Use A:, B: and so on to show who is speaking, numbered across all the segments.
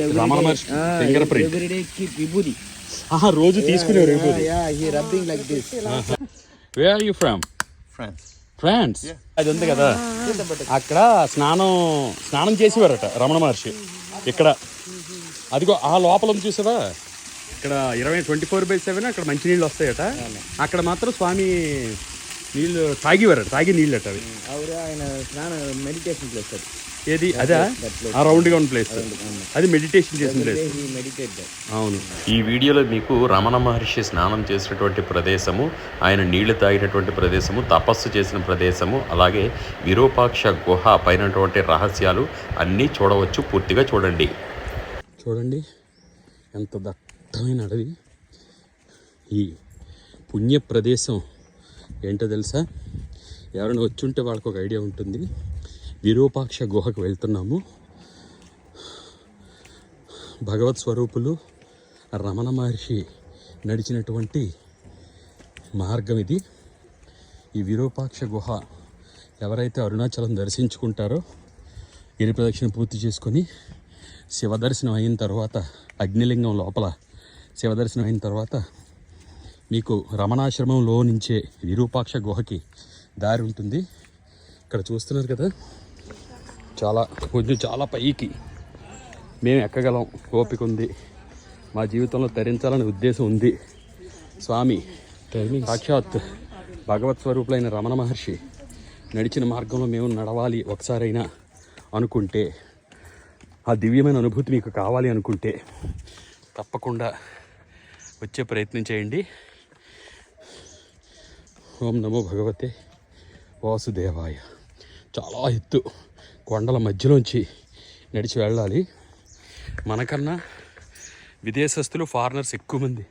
A: Ah,
B: విభూది రోజు తీసుకునేవారు
C: France
B: France అది ఉంది కదా. అక్కడ స్నానం స్నానం చేసేవారట రమణ మహర్షి. ఇక్కడ. అదిగో ఆ లోపల చూసావా? ఇక్కడ ఇరవై ట్వంటీ ఫోర్ బై సెవెన్ అక్కడ మంచినీళ్ళు వస్తాయట. అక్కడ మాత్రం స్వామి నీళ్ళు తాగివారట తాగి నీళ్ళట అవి.
A: Hmm, ఆయన స్నానం మెడిటేషన్ చేస్తారు
B: ఏది? అదా? ఆ రౌండ్గా ఉన్న ప్లేస్ అది మెడిటేషన్ చేసిన ప్లేస్. అవును.
D: ఈ వీడియోలో మీకు రమణ మహర్షి స్నానం చేసినటువంటి ప్రదేశము ఆయన నీళ్ళు తాగినటువంటి ప్రదేశము తపస్సు చేసిన ప్రదేశము అలాగే విరూపాక్ష గుహ పైనటువంటి రహస్యాలు అన్నీ చూడవచ్చు. పూర్తిగా చూడండి.
B: చూడండి. ఎంత దట్టమైన అడవి. ఈ పుణ్య ప్రదేశం ఏంటో తెలుసా? ఎవరైనా వచ్చి ఉంటే వాళ్ళకి ఒక ఐడియా ఉంటుంది. విరూపాక్ష గుహకు వెళ్తున్నాము. భగవత్ స్వరూపులు రమణ మహర్షి నడిచినటువంటి మార్గం ఇది. ఈ విరూపాక్ష గుహ ఎవరైతే అరుణాచలం దర్శించుకుంటారో గిరిప్రదక్షిణ పూర్తి చేసుకొని శివదర్శనం అయిన తర్వాత అగ్నిలింగం లోపల శివదర్శనం అయిన తర్వాత మీకు రమణాశ్రమంలో నుంచే విరూపాక్ష గుహకి దారి ఉంటుంది. ఇక్కడ చూస్తున్నారు కదా చాలా కొంచెం చాలా పైకి. మేము ఎక్కగలం ఓపిక ఉంది. మా జీవితంలో తరించాలనే ఉద్దేశం ఉంది. స్వామి సాక్షాత్ భగవత్ స్వరూపులైన రమణ మహర్షి నడిచిన మార్గంలో మేము నడవాలి ఒకసారైనా అనుకుంటే ఆ దివ్యమైన అనుభూతి మీకు కావాలి అనుకుంటే తప్పకుండా వచ్చే ప్రయత్నం చేయండి. ఓం నమో భగవతే వాసుదేవాయ. చాలా ఎత్తు. కొండల మధ్యలోంచి నడిచి వెళ్ళాలి. మనకన్నా విదేశస్తులు ఫారినర్స్ ఎక్కువ మంది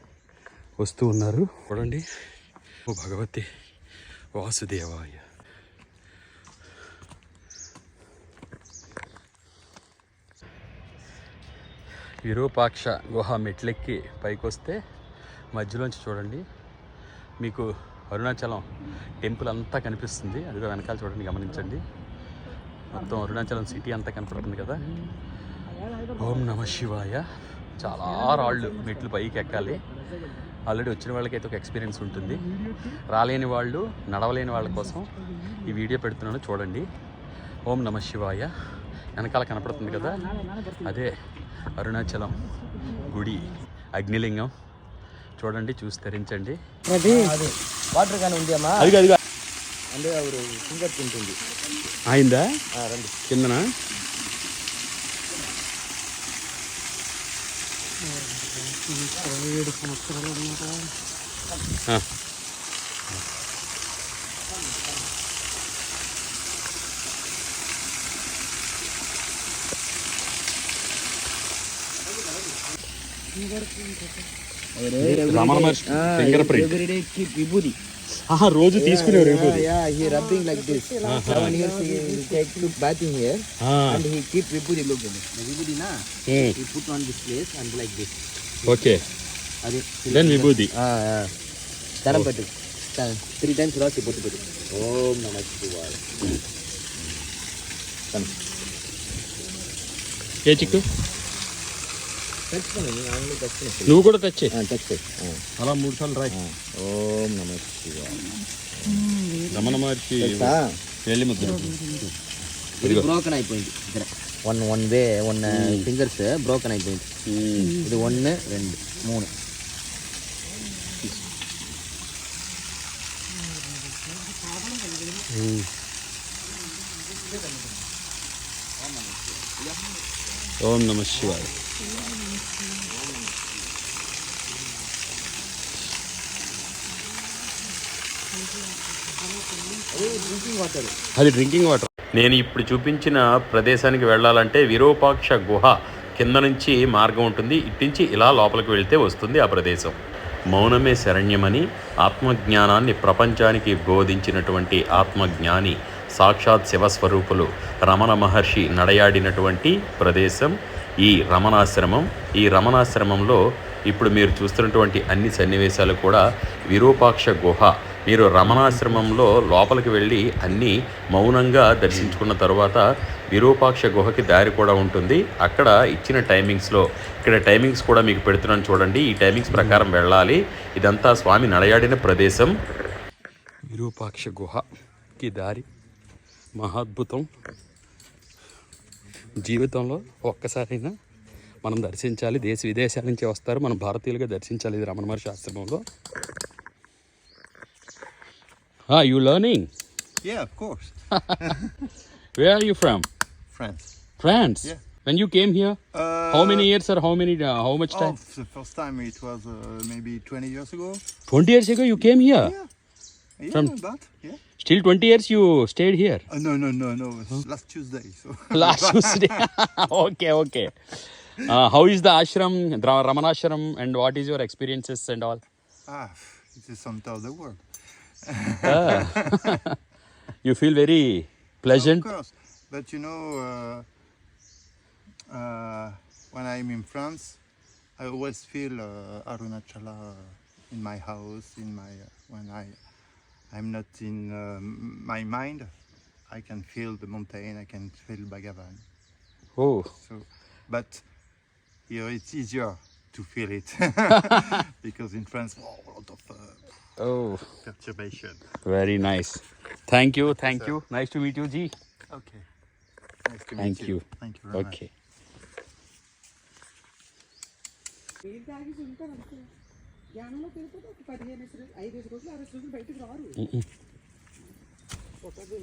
B: వస్తూ ఉన్నారు. చూడండి. ఓ భగవతి వాసుదేవాయ. విరూపాక్ష గుహ మెట్లెక్కి పైకి వస్తే మధ్యలోంచి చూడండి. మీకు అరుణాచలం టెంపుల్ అంతా కనిపిస్తుంది. అదిగో వెనకాల చూడండి గమనించండి. మొత్తం అరుణాచలం సిటీ అంతా కనపడుతుంది కదా. ఓం నమ శివాయ. చాలా రాళ్ళు మెట్లు పైకి ఎక్కాలి. ఆల్రెడీ వచ్చిన వాళ్ళకైతే ఒక ఎక్స్పీరియన్స్ ఉంటుంది. రాలేని వాళ్ళు నడవలేని వాళ్ళ కోసం ఈ వీడియో పెడుతున్నాను చూడండి. ఓం నమ శివాయ. వెనకాల కనపడుతుంది కదా. అదే అరుణాచలం గుడి అగ్నిలింగం. చూడండి చూసి ధరించండి
A: అది. వాటర్ కానీ ఉంది అమ్మా అంటే ఒక ఫింగర్ ప్రింట్ ఉంది
B: అయిందా
A: రండి
B: కిందన ఏడు సంవత్సరాలు finger print
A: Ramana Maharshi finger print విభూది
B: ఆహా రోజు తీసుకునేవారు విభూతి
A: yeah he rubbing like this seven years he take to bathing here and he keep vibhuti look vibhuti na
B: um,
A: he put on this place and like this
B: okay
A: అది
B: then vibhuti
A: దండం పెట్టు three times రాసి పొట్టు పెట్టు ఓం నమ శివాయ
B: ఏ చిక్కు
A: తెచ్చుకోండి ఆన్లీ తెచ్చుకుని
B: నువ్వు కూడా తెచ్చే
A: తెచ్చు
B: అలా మూడు సార్లు రాయి
A: ఓం నమ శివాయ
B: రమణ మహర్షి
A: తెలుసా?
B: వెళ్ళి ముద్ర
A: ఇది బ్రోకన్ అయిపోయింది ఇక్కడ one one way one fingers broken అయిపోయింది ఇది వన్ రెండు మూడు
B: ఓం నమ శివాయ
A: వాటర్
B: అది డ్రింకింగ్ వాటర్.
D: నేను ఇప్పుడు చూపించిన ప్రదేశానికి వెళ్ళాలంటే విరూపాక్ష గుహ కింద నుంచి మార్గం ఉంటుంది. ఇట్టించి ఇలా లోపలికి వెళ్తే వస్తుంది ఆ ప్రదేశం. మౌనమే శరణ్యమని ఆత్మజ్ఞానాన్ని ప్రపంచానికి బోధించినటువంటి ఆత్మజ్ఞాని సాక్షాత్ శివస్వరూపులు రమణ మహర్షి నడయాడినటువంటి ప్రదేశం. ఈ రమణాశ్రమం ఈ రమణాశ్రమంలో ఇప్పుడు మీరు చూస్తున్నటువంటి అన్ని సన్నివేశాలు కూడా విరూపాక్ష గుహ. మీరు రమణాశ్రమంలో లోపలికి వెళ్ళి అన్నీ మౌనంగా దర్శించుకున్న తర్వాత విరూపాక్ష గుహకి దారి కూడా ఉంటుంది. అక్కడ ఇచ్చిన టైమింగ్స్లో ఇక్కడ టైమింగ్స్ కూడా మీకు పెడుతున్నాను చూడండి. ఈ టైమింగ్స్ ప్రకారం వెళ్ళాలి. ఇదంతా స్వామి నడయాడిన ప్రదేశం.
B: విరూపాక్ష గుహకి దారి. మహాద్భుతం. జీవితంలో ఒక్కసారైనా మనం దర్శించాలి దేశ విదేశాల నుంచి వస్తారు మనం భారతీయులుగా దర్శించాలి ఇది రమణ మహర్షి ఆశ్రమంలో you learning
C: Yeah, of course.
B: Where are you from
C: France.
B: France
C: Yeah.
B: When you came here
C: Uh,
B: how many years are how many how much
C: Oh,
B: time
C: the first time it was uh, maybe 20 years ago.
B: Twenty years ago you came here
C: Yeah. Yeah,
B: From-
C: that. Yeah.
B: Still 20 years you stayed here.
C: Uh, no, no, no, no. Last Tuesday. So
B: Last Tuesday. okay, okay. Uh, how is the ashram, Ramana Ramanashram, and what is your experiences and all?
C: ah, it is some other world. Ah.
B: you feel very pleasant.
C: Of course. But you know, uh, uh, when I'm in France, I always feel uh, Arunachala in my house, in my uh, when I I'm not in uh, my mind. I can feel the mountain. I can feel Bhagavan.
B: Oh,
C: So, but here it's easier to feel it because in France, oh, a lot of uh,
B: oh,
C: perturbation.
B: very nice. Thank you, thank you. Nice to meet you, Ji.
C: Okay. Nice to
B: Thank
C: meet
B: you.
C: Thank you very much.
E: ధ్యానంలో ఒక పదిహేను ఐదు రోజులు రోజులు బయటకు రారు.
B: ఒకటే.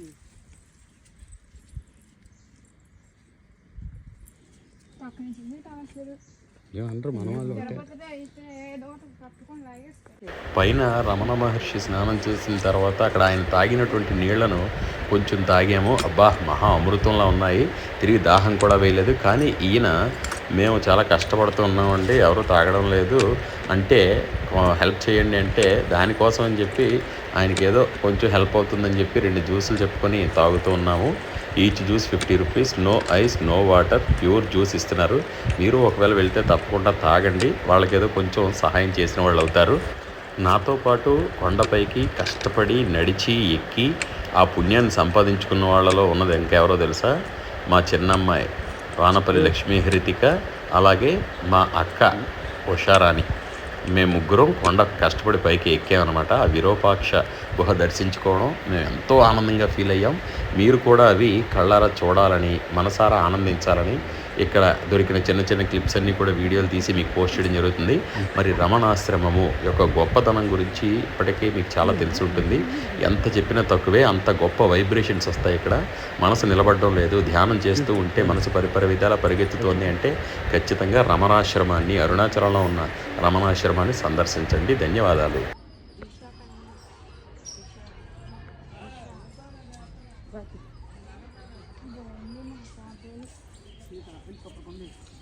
D: పైన రమణ మహర్షి స్నానం చేసిన తర్వాత అక్కడ ఆయన తాగినటువంటి నీళ్ళను కొంచెం తాగాము. అబ్బా మహా అమృతంలా ఉన్నాయి. తిరిగి దాహం కూడా వేయలేదు. కానీ ఈయన మేము చాలా కష్టపడుతూ ఉన్నామండి ఎవరు తాగడం లేదు. అంటే హెల్ప్ చేయండి అంటే దానికోసం అని చెప్పి ఆయనకి ఏదో కొంచెం హెల్ప్ అవుతుందని చెప్పి రెండు జ్యూసులు చెప్పుకొని తాగుతూ ఉన్నాము. Each juice fifty rupees no ice no water pure juice ఇస్తున్నారు. మీరు ఒకవేళ వెళ్తే తప్పకుండా తాగండి వాళ్ళకేదో కొంచెం సహాయం చేసిన వాళ్ళు అవుతారు. నాతో పాటు కొండపైకి కష్టపడి నడిచి ఎక్కి ఆ పుణ్యాన్ని సంపాదించుకున్న వాళ్ళలో ఉన్నది ఇంకెవరో తెలుసా? మా చిన్నమ్మాయి. వానపల్లి లక్ష్మీ హరితిక అలాగే మా అక్క ఉషారాణి మేము ముగ్గురం కొండ కష్టపడి పైకి ఎక్కామన్నమాట. ఆ విరూపాక్ష గుహ దర్శించుకోవడం మేము ఎంతో ఆనందంగా ఫీల్ అయ్యాం. మీరు కూడా అవి కళ్ళారా చూడాలని మనసారా ఆనందించాలని ఇక్కడ దొరికిన చిన్న చిన్న క్లిప్స్ అన్నీ కూడా వీడియోలు తీసి మీకు పోస్ట్ చేయడం జరుగుతుంది. మరి రమణాశ్రమము యొక్క గొప్పతనం గురించి ఇప్పటికే మీకు చాలా తెలిసి ఉంటుంది. ఎంత చెప్పినా తక్కువే అంత గొప్ప వైబ్రేషన్స్ వస్తాయి ఇక్కడ. మనసు నిలబడడం లేదు ధ్యానం చేస్తూ ఉంటే మనసు పరిపర విధాల పరిగెత్తుతోంది అంటే ఖచ్చితంగా రమణాశ్రమాన్ని అరుణాచలంలో ఉన్న రమణాశ్రమాన్ని సందర్శించండి. ధన్యవాదాలు.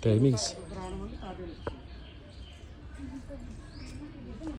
B: Permis?